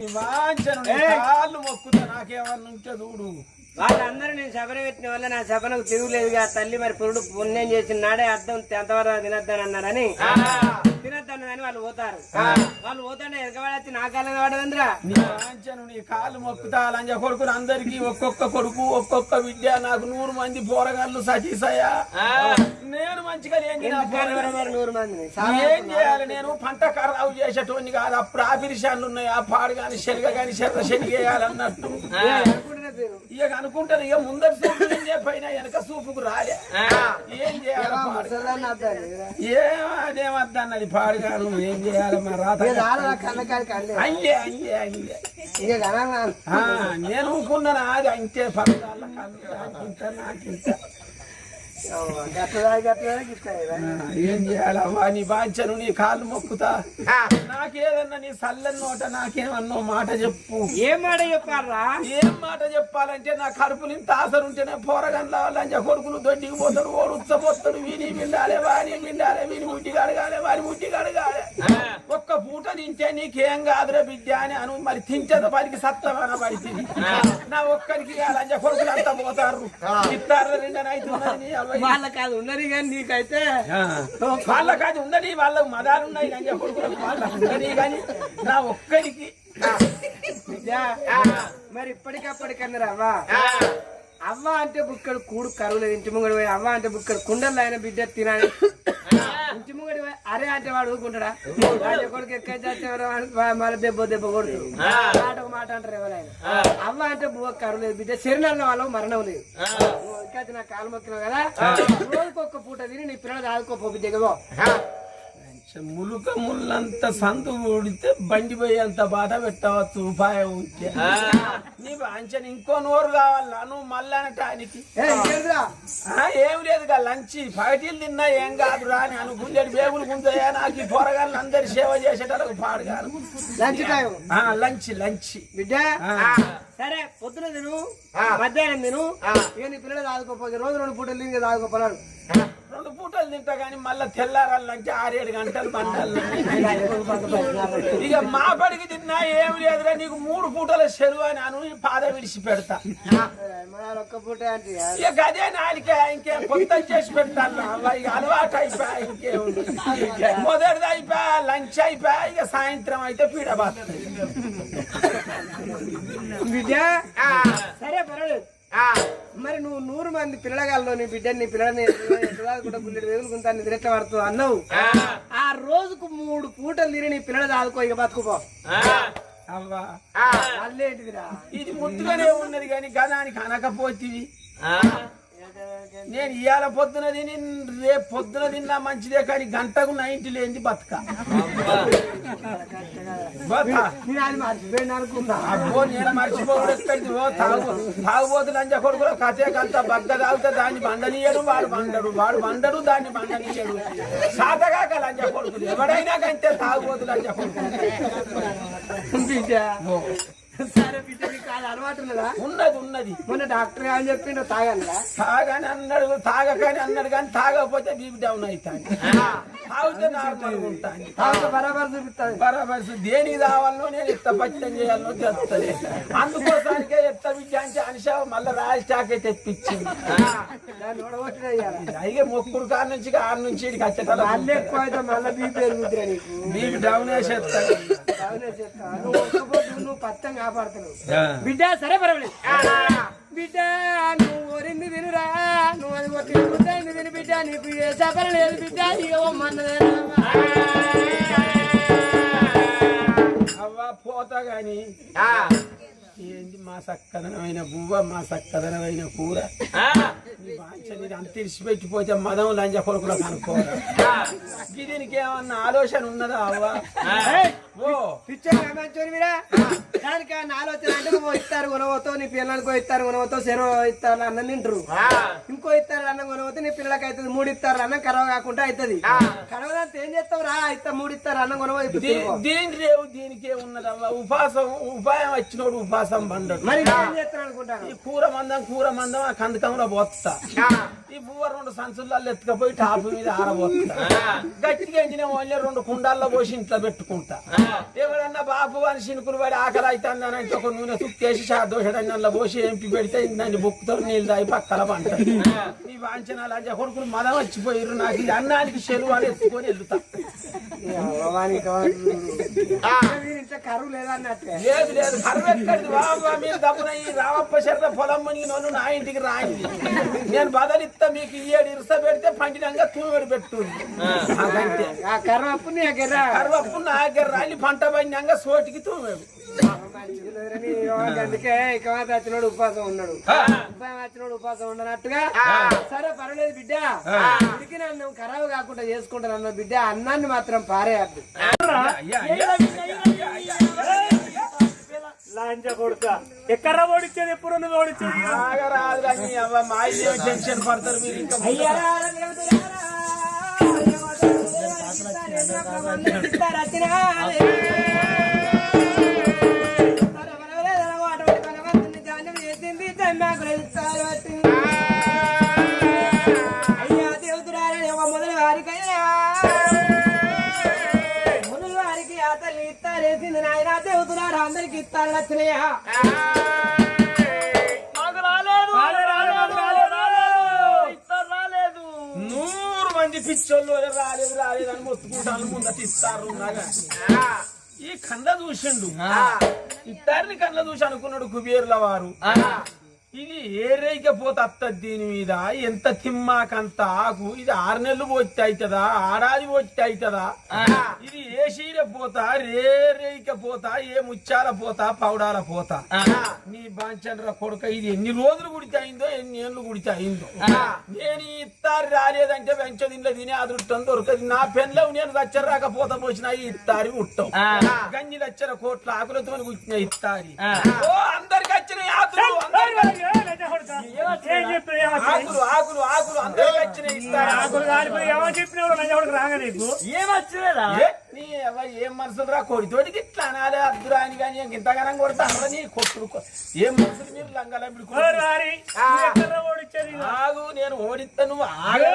వాంచను నీ కాళ్ళు మొక్కుతా నాకేమన్నా ఉంటే చూడు. వాళ్ళందరూ నేను శబన పెట్టిన వల్ల నా శబనకు తిరుగులేదుగా తల్లి మరి పురుడు పుణ్యం చేసిన నాడే అర్థం ఎంతవరకు తినద్దని అన్నారని. వాళ్ళు పోతారు. వాళ్ళు పోతానే ఎగబడి నా కాలం వాడవేంద్రా నీ వాంచను నీ కాళ్ళు మొక్కుతా లంజ కొడుకులు అందరికి ఒక్కొక్క కొడుకు ఒక్కొక్క విద్య నాకు నూరు మంది పోరగాళ్ళు సతీసయ్యా. నేను మంచిగా నూరు మంది? ఏం చేయాలి? నేను పంట ఖరాబు చేసేటోని కాదు. అప్పుడు ఆపిరిషాన్లు ఉన్నాయి. ఆ పాడు కానీ శనగ కానీ శనగ వేయాలన్నట్టు. ఇక అనుకుంటాను ఇక ముందరి సూపు చెప్పైనా వెనక సూపుకు రాలే. ఏం చేయాలి పాడు ఏం అదేమద్దన్నది పాడుగాను ఏం చేయాలి మా రాత అల్లే. అయ్యే అయ్యే అయ్యే కన్నా నేను ఊరుకున్నాను అది అంతే పదాల నాకింత నాకింత. ఏం చేయాలమ్మా నీ బాంచను నీ కాళ్ళు మొక్కుతా. నాకేదన్నా నీ సల్లని నోట నాకేమన్నో మాట చెప్పు. ఏం మాట చెప్పాలరా? ఏం మాట చెప్పాలంటే నా కడుపులు ఇంత ఆసరుంటేనే పోరగండ్ల లంచ కొడుకులు దొడ్డికి పోతాడు ఓడు ఉచ్చపోతాడు వీని మిండాలే వాని మిండాలే వీని ముట్టి కడగాలే వాని ముట్టి కడగాలే పూట తింటే నీకేం కాదురా బిడ్డ అని అను. మరి తింటే వారికి సత్తమైన పడి తిని నా ఒక్కరికి లంచ కొడుకులు అంతా పోతారు ఇస్తారు వాళ్ళ కాదు ఉన్నది కానీ నీకైతే వాళ్ళకి అది ఉందని వాళ్ళకు మదాలు ఉన్నాయి కొడుకులకు వాళ్ళకు ఉండని కానీ నా ఒక్కరికి మరి ఇప్పటికప్పటికన్నారు అవ్వ. అవ్వ అంటే బుక్కడు కూడు కరువులేదు ఇంటి ముంగడి పోయి అవ్వ అంటే బుక్కడు కుండలు అయిన బిడ్డ తినాలి. ఇంటి ముంగడి అరే అంటే వాడు ఊరుకుంటాడా? కొడుకు ఎక్కడ మళ్ళీ దెబ్బ దెబ్బ కొడుతుంది మాట ఒక మాట అంటారు ఎవరైనా. అవ్వ అంటే బువ్వ లేదు బిడ్డ శరీరాల్లో వాళ్ళకు మరణం లేదు. ఇంకా నా కాలు మొక్కినావు కదా? రోజుకొక్క పూట తిని నీ పిల్లలు ఆదుకోపో బిడ్డగో ములుక ముళ్ళంత సందు ఊడితే బండి పోయేంత బాధ పెట్టవచ్చు ఉపాయం ఉంటే నీ వాంచని ఇంకో నోరు కావాలా? నువ్వు మళ్ళీ అనటానికి ఏ ఏం లేదుగా లంచి. పగటీలు తిన్నా ఏం కాదు రా అని గుండెడు బేగులు గుంజయా? నాకు ఈ పొరగాళ్ళు అందరి సేవ చేసేటరకు పాడుగాను లంచ్ టైం. ఆ, లంచి లంచి. బిడ్డ. ఆ. సరే పొద్దున తిను మధ్యాహ్నం తిను. ఇక నీ పిల్లలు ఆదుకోపోతే రోజు రెండు పూటలు తిని కదా ఆదుకోపోలాడు రెండు పూటలు తింటా కానీ మళ్ళీ తెల్లారాలు లంచి ఆరేడు గంటలు బండాలు ఇక మా పడికి తిన్నా ఏం లేదురా నీకు మూడు పూటల చెరువు అని అను పాద విడిచి పెడతా ఇక అదే నాలిక ఇంకే కొత్త చేసి పెడతాను. ఇక అలవాటు అయిపోయా ఇంకేముంది మొదటిది అయిపోయా లంచ్ అయిపోయా ఇక సాయంత్రం అయితే పీడబాత్ బిడ్డ సరే పర్వాలేదు. మరి నువ్వు నూరు మంది పిల్లగాల్లో నీ బిడ్డ నీ పిల్లల్ని కూడా గుల్లెడు వేగులుకుంటా నిద్ర ఎట్లా పడుతూ అన్నావు? ఆ. రోజుకు మూడు పూటలు తిని నీ పిల్లలు ఆదుకో ఇక బతుకుపో. అవ్వా. అల్లేంటిదిరా ఇది ముద్దుగానే ఉన్నది కానీ గదానికి అనకపోతివి. నేను ఇవాళ పొద్దున తిని రేపు పొద్దున తిన్నా మంచిదే కానీ గంటకు నైంటీ లేనిది బతక. అబ్బో నేను మర్చిపోవడం ఎక్కడిది? ఓ తాగు తాగుబోతు లంచ కొడుకులో కథే కంత బగ్గ తాగితే దాన్ని బండనీయడు వాడు బండడు వాడు బండడు దాన్ని బండనీయడు సాతగాక లంచ కొడుకులు ఎవడైనా కంటే తాగుబోతు లంచ కొడుకులు. బిడ్డ సరే బిడ్డ. నీకు అది అలవాటు ఉన్నదా? ఉన్నది ఉన్నది. మొన్న డాక్టర్ గారు చెప్పిండు తాగనరా? తాగని అన్నాడు తాగకని అన్నాడు కానీ తాగకపోతే బీపీ డౌన్ అవుతాను తాగితే నార్మల్ ఉంటాను తాగితే బరాబర్ చూపిస్తుంది. బరాబర్ దేనికి రావాలో నేను ఎత్త పచ్చం చేయాలో తెలుస్తుంది అందుకోసానికే ఎత్త విద్యాంచి అనిషా మళ్ళీ రాజ్ స్టాకే తెప్పించింది. అయితే మొక్కుడు కాడ నుంచి ఆరు నుంచి ఇక్కడికి వచ్చేటప్పుడు మళ్ళీ ఎక్కువ అయితే మళ్ళీ బీ పెరుగుతురా నీకు? బీపీ డౌన్ వేసేస్తాడు అవునే చెప్తా. నువ్వు పచ్చం కాపాడుతున్నావు. బిడ్డ సరే పర్వాలేదు. బిడ్డ నువ్వు ఒరింది వినురా. నువ్వు అది ఒక తిరుగుతాయింది విని బిడ్డ నీకు ఏ సఫల లేదు బిడ్డ. ఇక అవ్వ పోతా గాని. ఏంది? మా సక్కదనమైన బువ్వ మా సక్కదనమైన కూర. నీ వాంఛని అంత ఇడిచిపెట్టిపోతే మదం లంజ కొడుకులకు అనుకోరా దీనికి ఏమన్నా ఆలోచన ఉన్నదా అవ్వ? ఓ. పిచ్చర్ ఆ ఆలోచన అంటే నువ్వు ఇస్తారు కొనవతో నీ పిల్లలకో ఇస్తారు కొనవతో చెరవ ఇస్తారు అన్నం తింటారు ఇంకో ఇస్తారు అన్నం కొనవతే నీ పిల్లలకి అవుతుంది మూడు ఇస్తారు అన్నం కరవ కాకుండా అవుతుంది కరవదంతా ఏం చేస్తావు? రా ఇస్తా మూడు ఇస్తారు అన్నం కొనవ ఇప్పుడు దీ- తినుకో. దీని రేవు? దీనికే ఉన్నదవ్వ ఉపాసం ఉపాయం వచ్చినోడు ఉపాసం పండడు. మరి ఏం చేస్తాను అనుకుంటాను? ఈ కూర మందం కూర మందం ఆ కందకంలో పోస్తా ఈ బువ్వ రెండు సంచులలో ఎత్తుకపోయి టాపు మీద ఆరబోస్తా గట్టిగా ఎంచిన వాళ్ళే రెండు కుండాల్లో పోసి ఇంట్లో పెట్టుకుంటా. ఎవడన్నా బాబు అని శినుకులు పడి ఆకలి అవుతుంది అని అంటే ఒక నూనె సుక్కేసి దోషడన్నంలో పోసి ఎంపి పెడితే దాన్ని బుక్కుతో నీళ్ళు తాగి పక్కల పంట నీ వాంచనాలు అంటే కొడుకులు మదం వచ్చిపోయిర్రు నాకు ఇది అన్నానికి చెరువు అని ఎత్తుకొని వెళ్తా కరువు లేదు లేదు కరవెక్కడిది బాబా మీరు దప్పున ఈ రామప్ప శర్ర పొలం మునిగి నన్ను నా ఇంటికి రాయింది నేను బదలిస్తా మీకు ఈ ఏడు ఇరుస పెడితే పండినంగా తూమెడు పెట్టుంది కరువప్పు నా దగ్గర రాలి పంట పడినాక సోటికి తూమెడు అందుకే ఇక వచ్చినోడు ఉపవాసం ఉన్నాడు ఉపాయం వచ్చినోడు ఉపవాసం ఉండనట్టుగా సరే పర్వాలేదు బిడ్డ ఉడికిన అన్నం ఖరాబు కాకుండా చేసుకుంటాను అన్న బిడ్డ అన్నాన్ని మాత్రం పారేయద్దు అయ్యా, అయ్యా, అయ్యా, లాంచ కొడుక ఎక్కడ ఓడిచ్చేది ఎప్పుడు ఓడిచ్చేది ఆగరాదు రాలేదు. నూరు మంది పిచ్చోళ్ళు రాలేదు రాలేదు అని మొత్తుకుంటాను ముందట ఇస్తారు ఈ కండ చూసిండు. ఇద్దరిని కండ్ల చూసి అనుకున్నాడు కుబేర్ల వారు. ఇది ఏ రేయిక పోతే అత్తది దీని మీద? ఎంత తిమ్మాకంత ఆకు? ఇది ఆరు నెలలు పోతే అవుతుందా ఆడాది పోతే అవుతుందా ఇది ఏ చీర పోతా? రే రేయిక పోతా? ఏ ముచ్చాల పోతా? పౌడాల పోతా? నీ బాంచండ్ర కొడుక ఇది ఎన్ని రోజులు గుడితే అయిందో ఎన్ని ఏళ్ళు గుడితే అయిందో? నేను ఇత్తారి రాలేదంటే వెంచదింట్లో తినే అదృష్టం దొరకదు. నా పెన్లో నేను లచ్చర రాకపోతా పోసిన ఈ ఇత్తారి ఉట్టం. గంజి లచ్చర కోట్ల ఆకులతో కూర్చున్న ఇత్తారి. అందరికి వచ్చిన ఏం చెప్పిన ఆకులు ఆకులు ఆకులు అందరికి వచ్చినాయి ఆకులు కాలిపోయి ఎవరు చెప్పిన ఎవరికి రాగా రా? కొడితోటికి ఇట్లా అనాలి అద్దురాని కానీ ఏం ఇంతగానం కొడతాను నీ కొట్టుడు ఏం మనుషులు మీరు లంగల ఆగు నేను ఓడిస్తాను? ఆగు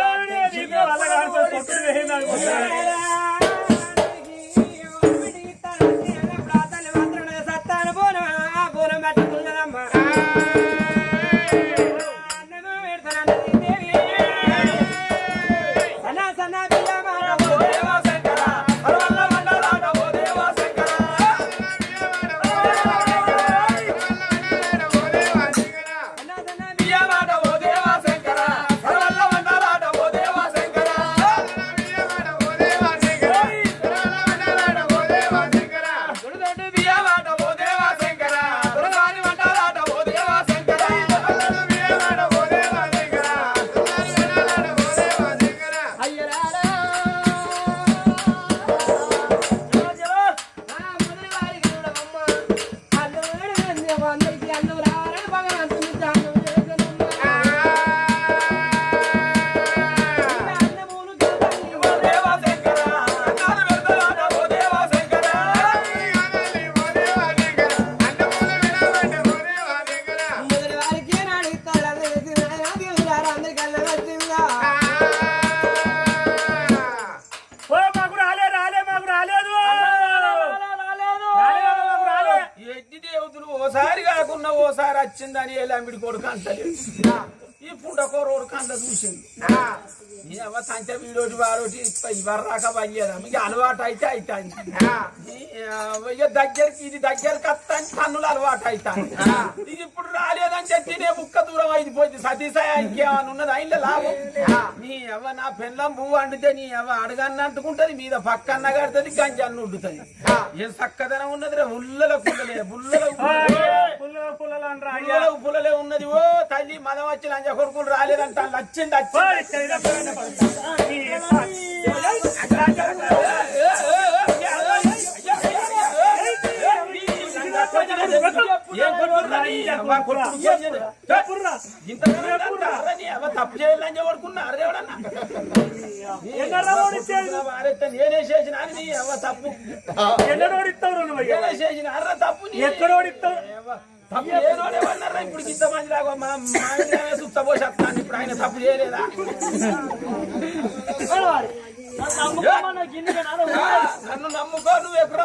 దమ్మిడి కొడుకు అంత లేదు ఈ పూట కూర చూసింది. సంచ వీడోటి వారోటి ఇవర్రాక పయ్యేదా మీకు అలవాటు అయితే అవుతాయి ఇక దగ్గరికి ఇది దగ్గరికి వస్తాను పన్నులు అలవాటు అవుతాయి ఇది ఇప్పుడు రాలేదని చెప్పి నే ముక్క దూరం అయిపోయింది. సతీసాయానికి ఉన్నది? అయిన లాభం? నీ అవ్వ నా పెళ్ళం పువ్వు వండితే నీ అవ్వ అడగన్న అంటుకుంటది మీద పక్కన్న కడుతుంది గంజన్న ఉండుతుంది ఏం చక్కదనం ఉన్నది రే ఉల్లల పుల్లలే పుల్లలు. పుల్లలే ఉన్నది. ఓ తల్లి మదం వచ్చి లంజ కొడుకులు రాలేదంట వచ్చింది ఓ, వచ్చింది తప్పు చేయాలని చెప్పడుకున్నా నేనే చేసిన తప్పు ఎక్కడోడి ఉన్నారా ఇప్పుడు ఇంతమంది లాగా మా ఆయన సుత్తపోసేస్తాను ఇప్పుడు ఆయన తప్పు చేయలేదా? నన్ను నమ్ముకో నువ్వు ఎక్కడ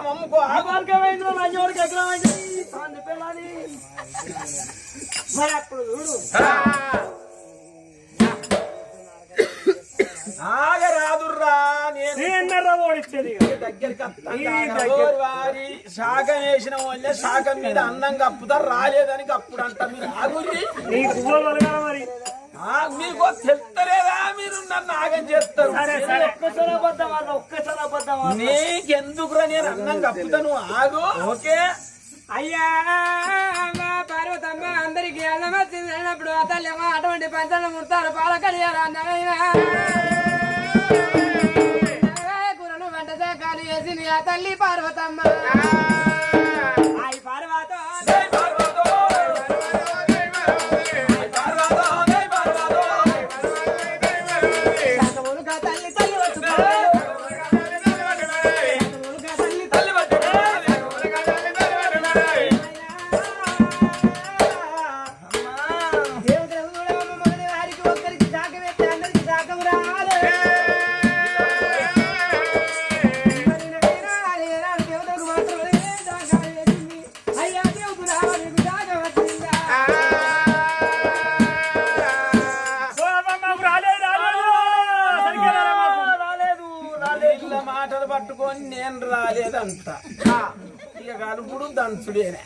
మరి అప్పుడు చూడు. ఆగరాదుర్రా నేను నీ ఎన్నరా ఓడిచ్చేది. వారి శాఖం వేసిన వాళ్ళే శాఖం మీద అన్నం కప్పుతారు రాలేదని కప్పుడు అంట. మీరు ఆగురి నీ పువ్వులు వలగాల మరి? ఆ, మీకు తెలుస్తలేదా మీరు నన్ను ఆగం చేస్తారు. నీకెందుకురా? నేను అన్నం కప్పుతాను ఆగు. ఓకే. అయ్యా మా పార్వతమ్మ అందరికి అన్నం వచ్చింది. అన్నప్పుడు అటువంటి పంచలు ముడతారు పాల కలియారు అన్నమైన కూరలు వంట చేసింది ఆ తల్లి పార్వతమ్మ. పట్టుకొని నేను రాలేదంట. ఇక కలుపుడు దంచుడేనే.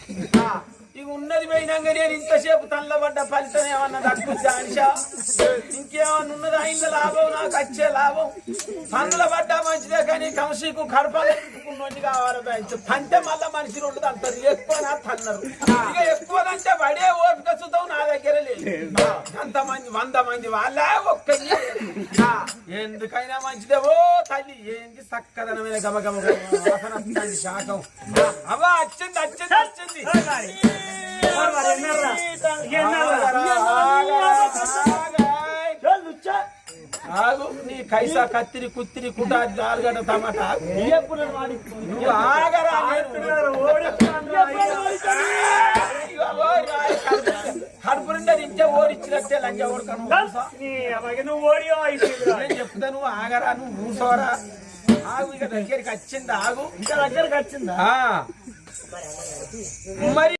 ఇక ఉన్నది పోయినాక నేను ఇంతసేపు తల్లబడ్డ ఫలితం ఏమన్నా దక్కుద్దా అనిషా ఇంకేమన్నా ఉన్నది? అయింది లాభం? నాకు వచ్చే లాభం? పనుల పడ్డా మంచిదే కానీ కంసికు కడపలెట్టుకున్నోని కావాలి పంటే మళ్ళా మనిషి రెండు అంటారు ఎక్కువ నా తన్నారు ఇక ఎక్కువ అంటే పడే ఓపిక చూద్దాం నా దగ్గర లేదు అంత మంది వంద మంది వాళ్ళ ఒక్క ఎందుకైనా మంచిదే ఓ తల్లి ఏంది చక్కదనమైన గమ గమ గమ వాసన వస్తుంది శాఖం అవ్వ వచ్చింది వచ్చింది వచ్చింది? ఆగు నీ కైసా కత్తిరి కుత్తిరి కుటా ఆలుగడ్డ టమాటా. నువ్వు ఆగరా కడుపు- నిండా తింటే ఓరిచ్చినట్టే లంజ ఓడకను. నేను చెప్తా నువ్వు ఆగరా నువ్వు కూసోరా ఆగు ఇక దగ్గరికి వచ్చింది ఆగు. ఇంకా దగ్గరకు వచ్చిందా. మరి